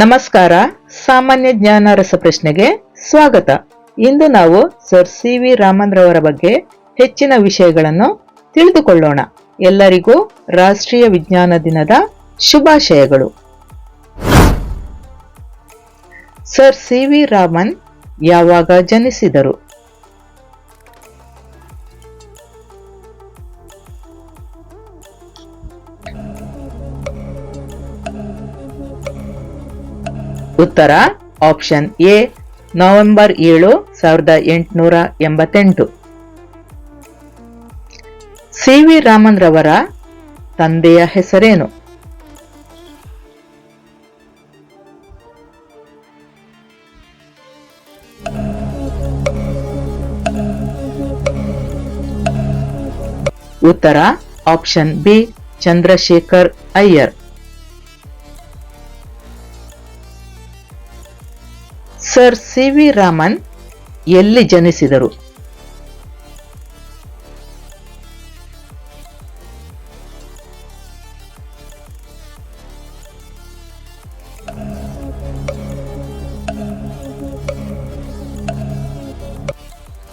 ನಮಸ್ಕಾರ, ಸಾಮಾನ್ಯ ಜ್ಞಾನ ರಸಪ್ರಶ್ನೆಗೆ ಸ್ವಾಗತ. ಇಂದು ನಾವು ಸರ್ ಸಿ ವಿ ರಾಮನ್ ರವರ ಬಗ್ಗೆ ಹೆಚ್ಚಿನ ವಿಷಯಗಳನ್ನು ತಿಳಿದುಕೊಳ್ಳೋಣ. ಎಲ್ಲರಿಗೂ ರಾಷ್ಟ್ರೀಯ ವಿಜ್ಞಾನ ದಿನದ ಶುಭಾಶಯಗಳು. ಸರ್ ಸಿ ವಿ ರಾಮನ್ ಯಾವಾಗ ಜನಿಸಿದರು? ಉತ್ತರ ಆಪ್ಷನ್ ಎ ನವೆಂಬರ್ ಏಳು, ಸಾವಿರದ ಎಂಟುನೂರ ಎಂಬತ್ತೆಂಟು. ಸಿ ವಿ ರಾಮನ್ ರವರ ತಂದೆಯ ಹೆಸರೇನು? ಉತ್ತರ option B Chandrashekar Iyer. Sir C V Raman ಎಲ್ಲಿ ಜನಿಸಿದರು?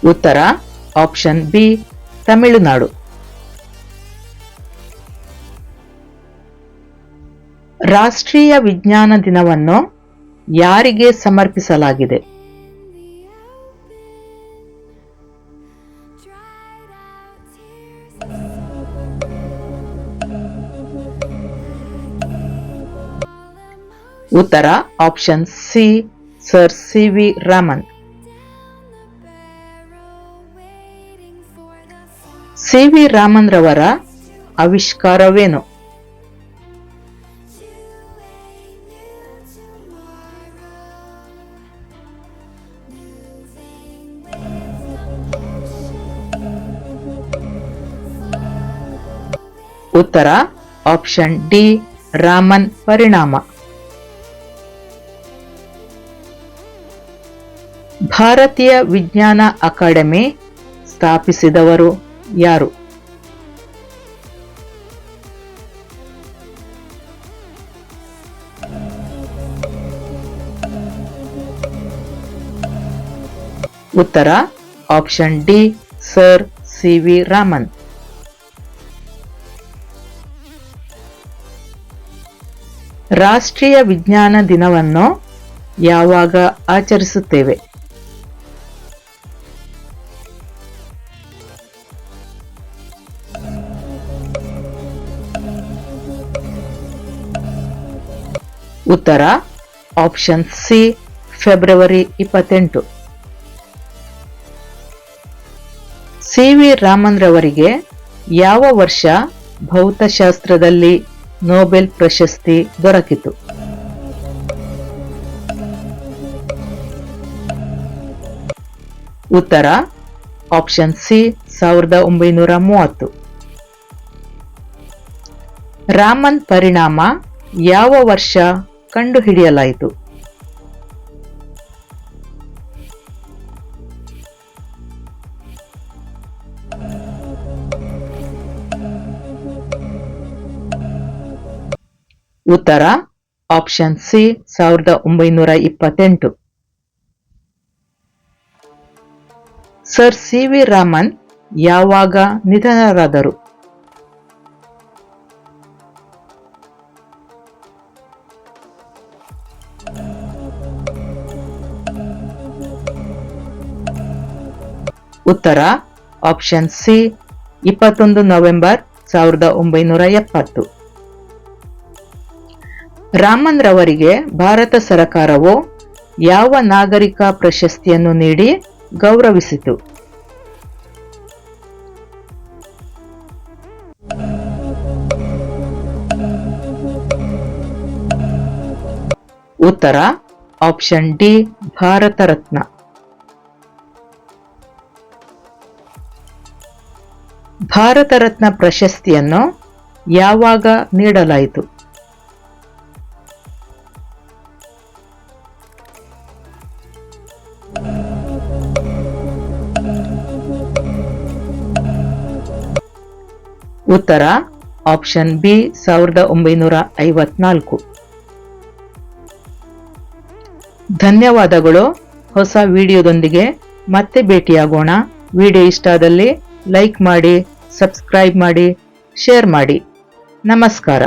ಉತ್ತರ ಆಪ್ಷನ್ ಬಿ ತಮಿಳುನಾಡು. ರಾಷ್ಟ್ರೀಯ ವಿಜ್ಞಾನ ದಿನವನ್ನು ಯಾರಿಗೆ ಸಮರ್ಪಿಸಲಾಗಿದೆ. ಉತ್ತರ option C sir C V Raman C V Raman ರವರ ಆವಿಷ್ಕಾರವೇನು ಉತ್ತರ ಆಪ್ಷನ್ ಡಿ, ರಾಮನ್ ಪರಿಣಾಮ. ಭಾರತೀಯ ವಿಜ್ಞಾನ ಅಕಾಡೆಮಿ ಸ್ಥಾಪಿಸಿದವರು ಯಾರು? ಉತ್ತರ option D, sir C V Raman. ರಾಷ್ಟ್ರೀಯ ವಿಜ್ಞಾನ ದಿನವನ್ನು ಯಾವಾಗ ಆಚರಿಸುತ್ತೇವೆ? ಉತ್ತರ ಆಪ್ಷನ್ ಸಿ ಫೆಬ್ರವರಿ ಇಪ್ಪತ್ತೆಂಟು. ಸಿ ವಿ ರಾಮನ್ ರವರಿಗೆ ಯಾವ ವರ್ಷ ಭೌತಶಾಸ್ತ್ರದಲ್ಲಿ ನೊಬೆಲ್ ಪ್ರಶಸ್ತಿ ದೊರಕಿತು. ಉತ್ತರ ಆಪ್ಷನ್ ಸಿ ಸಾವಿರದ ಒಂಬೈನೂರ ಮೂವತ್ತು. ರಾಮನ್ ಪರಿಣಾಮ ಯಾವ ವರ್ಷ ಕಂಡುಹಿಡಿಯಲಾಯಿತು? ಉತ್ತರ ಆಪ್ಷನ್ ಸಿ ಸಾವಿರದ ಒಂಬೈನೂರ ಇಪ್ಪತ್ತೆಂಟು. ಸರ್ ಸಿ ವಿ ರಾಮನ್ ಯಾವಾಗ ನಿಧನರಾದರು? ಉತ್ತರ ಆಪ್ಷನ್ ಸಿ ಇಪ್ಪತ್ತೊಂದು ನವೆಂಬರ್, ಸಾವಿರದ ಒಂಬೈನೂರ ಎಪ್ಪತ್ತು. ರಾಮನ್ ರವರಿಗೆ ಭಾರತ ಸರಕಾರವು ಯಾವ ನಾಗರಿಕ ಪ್ರಶಸ್ತಿಯನ್ನು ನೀಡಿ ಗೌರವಿಸಿತು? ಉತ್ತರ, ಆಪ್ಷನ್ ಡಿ, ಭಾರತ ರತ್ನ. ಭಾರತ ರತ್ನ ಪ್ರಶಸ್ತಿಯನ್ನು ಯಾವಾಗ ನೀಡಲಾಯಿತು? ಉತ್ತರ ಆಪ್ಷನ್ ಬಿ ಸಾವಿರದ ಒಂಬೈನೂರ ಐವತ್ನಾಲ್ಕು. ಧನ್ಯವಾದಗಳು. ಹೊಸ ವಿಡಿಯೋದೊಂದಿಗೆ ಮತ್ತೆ ಭೇಟಿಯಾಗೋಣ. ವಿಡಿಯೋ ಇಷ್ಟ ಆದಲ್ಲಿ ಲೈಕ್ ಮಾಡಿ, ಸಬ್ಸ್ಕ್ರೈಬ್ ಮಾಡಿ, ಶೇರ್ ಮಾಡಿ. ನಮಸ್ಕಾರ.